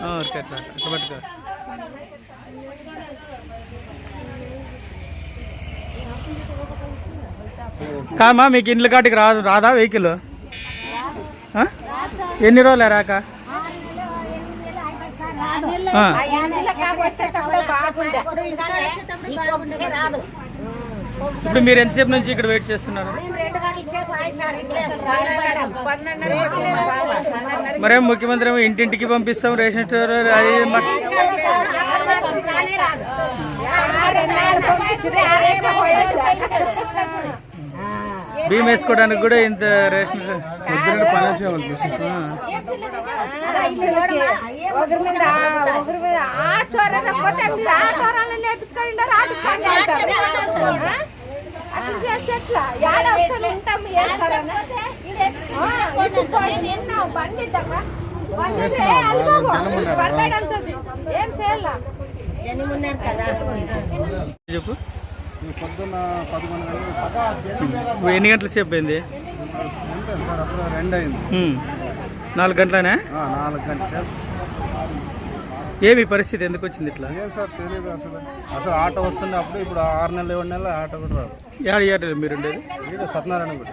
Okay అట్లా అట్లా పట్టుకో. కామా మీకు ఇండ్ల కాటికి రాదు రాదా వెహికల్? ఎన్ని రోజులే రాక ఇప్పుడు మీరు ఎంతసేపు నుంచి ఇక్కడ వెయిట్ చేస్తున్నారు? మరేం ముఖ్యమంత్రి ఏమో ఇంటింటికి పంపిస్తాం రేషన్ స్టోర్ అది మ- బియ్యం వేసుకోవడానికి కూడా ఇంత రేషన్ ఒకరి చెప్పు. పొద్దున్న పదకొండు ఎన్ని గంటల సేపు అయింది రెండు. నాలుగు గంటలనే? నాలుగు గంటల ఏమి పరిస్థితి? ఎందుకు వచ్చింది ఇట్లా? ఏం సార్ తెలియదు అసలు అసలు ఆటో వస్తుంది అప్పుడు ఇప్పుడు ఆరు నెలలు ఏడు నెలలు ఆటో కూడా రాదు. ఏడు ఏడు మీరు ఉండేది? సత్యనారాయణ గుడి.